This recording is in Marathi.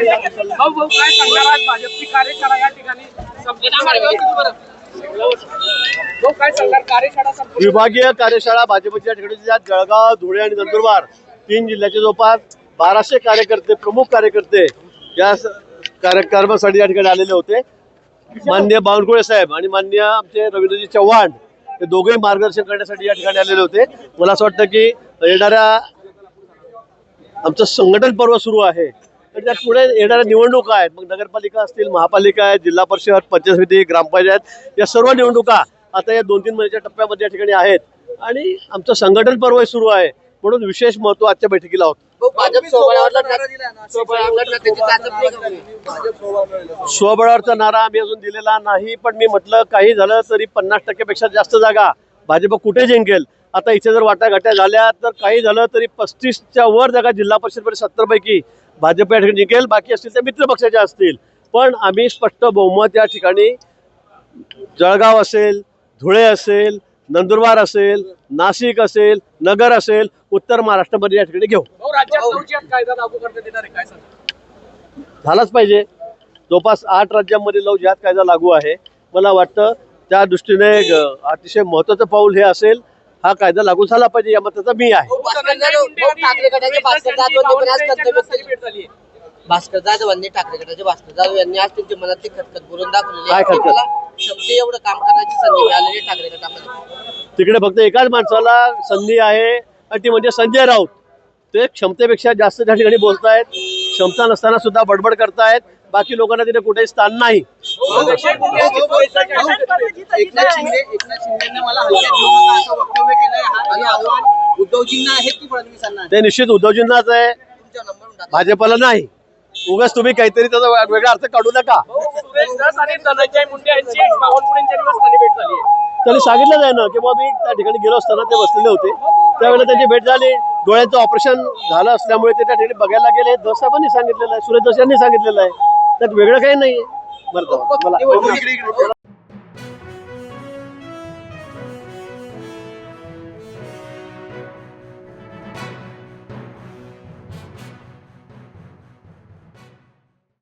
भाऊ भाऊ काय सांगणार? आज भाजपची कार्यशाळा या ठिकाणी काय सांगणार? कार्यशाळा विभागीय कार्यशाळा भाजपच्या ठिकाणी जळगाव धुळे आणि नंदुरबार तीन जिल्ह्याचे जवळपास बाराशे कार्यकर्ते प्रमुख कार्यकर्ते या कार्यक्रमासाठी या ठिकाणी आलेले होते. मान्य बावनकुळे साहेब आणि मान्य आमचे रवींद्रजी चव्हाण हे दोघेही मार्गदर्शन करण्यासाठी या ठिकाणी आलेले होते. मला असं वाटतं की येणाऱ्या आमचं संघटन पर्व सुरू आहे. तर त्यात पुढे येणाऱ्या निवडणुका आहेत. मग नगरपालिका असतील महापालिका आहेत जिल्हा परिषद पंचायत समिती ग्रामपंचायत या सर्व निवडणुका आता या दोन तीन महिन्याच्या टप्प्यामध्ये या ठिकाणी आहेत. आणि आमचं संघटन पर्व सुरू आहे. म्हणून विशेष महत्त्व आजच्या बैठकीला होतं. म्हणे? स्वबळावरचा नारा आम्ही अजून दिलेला नाही पण मी म्हटलं काही झालं तरी पन्नास टक्क्यापेक्षा जास्त जागा. भाजप कुठे जिंकेल? आता इथे जर वाटाघाट्या झाल्या तर काही झालं तरी पस्तीसच्या वर जागा जिल्हा परिषद सत्तर पैकी भाजप या ठिकाणी जिंकेल बाकी असतील तर मित्र पक्षाच्या असतील. पण आम्ही स्पष्ट बहुमत या ठिकाणी जळगाव असेल धुळे असेल नंदुरबार असेल नाशिक असेल नगर असेल उत्तर महाराष्ट्रामध्ये या ठिकाणी घेऊ. झालाच पाहिजे. जवळपास आठ राज्यांमध्ये लव जिहाद कायदा लागू आहे. मला वाटतं त्या दृष्टीने अतिशय महत्वाचं पाऊल हे असेल. हा कायदा लागू झाला पाहिजे या मताचा मी आहे भास्कर जाधव भाऊ ठाकरे गटाचे भास्कर जाधव पण आज कर्तव्य जन्मस्थळी भेट झाली आहे. भास्कर जाधवांनी ठाकरे गटाचे भास्कर जाधव यांनी आज त्यांच्या मनातली खतखत बोलून दाखवलेली आहे? मला शब्द एवढं काम करण्याची संधी मिळालेली आहे ठाकरे गटामध्ये तिकडे फक्त एकाच माणसाला संधी आहे आणि ती म्हणजे संजय राऊत ते क्षमतेपेक्षा जास्त त्या ठिकाणी बोलतायत क्षमता नसताना सुद्धा बडबड करतायत बाकी लोकांना तिथे कुठेही स्थान नाही भाऊ, एकनाथ शिंदे- एकनाथ शिंदे एकनाथ शिंदेने मला हलक्यात घेऊ नका असं उद्धवजींना आहे की फडणवीसांना आहे? ते निश्चित उद्धवजींनाच आहे तुमच्या नंबर टाका भाजपला नाही उगाच तुम्ही काहीतरी त्याचा वेगळा अर्थ काढू नका भाऊ, सुरेश धस आणि धनंजय मुंडे यांची बावनकुळेंच्या निवासस्थानी भेट झाली आहे त्यांनी सांगितलं आहे ना की बाबा मी त्या ठिकाणी गेलो असताना ते बसलेले होते त्यावेळेला त्यांची भेट झाली डोळ्यांचं ऑपरेशन झालं असल्यामुळे ते त्या ठिकाणी बघायला गेले दस साहेबांनी सांगितलेलं आहे सुरेश दस यांनी सांगितलेलं आहे त्यात वेगळं काही नाही बरं का? मला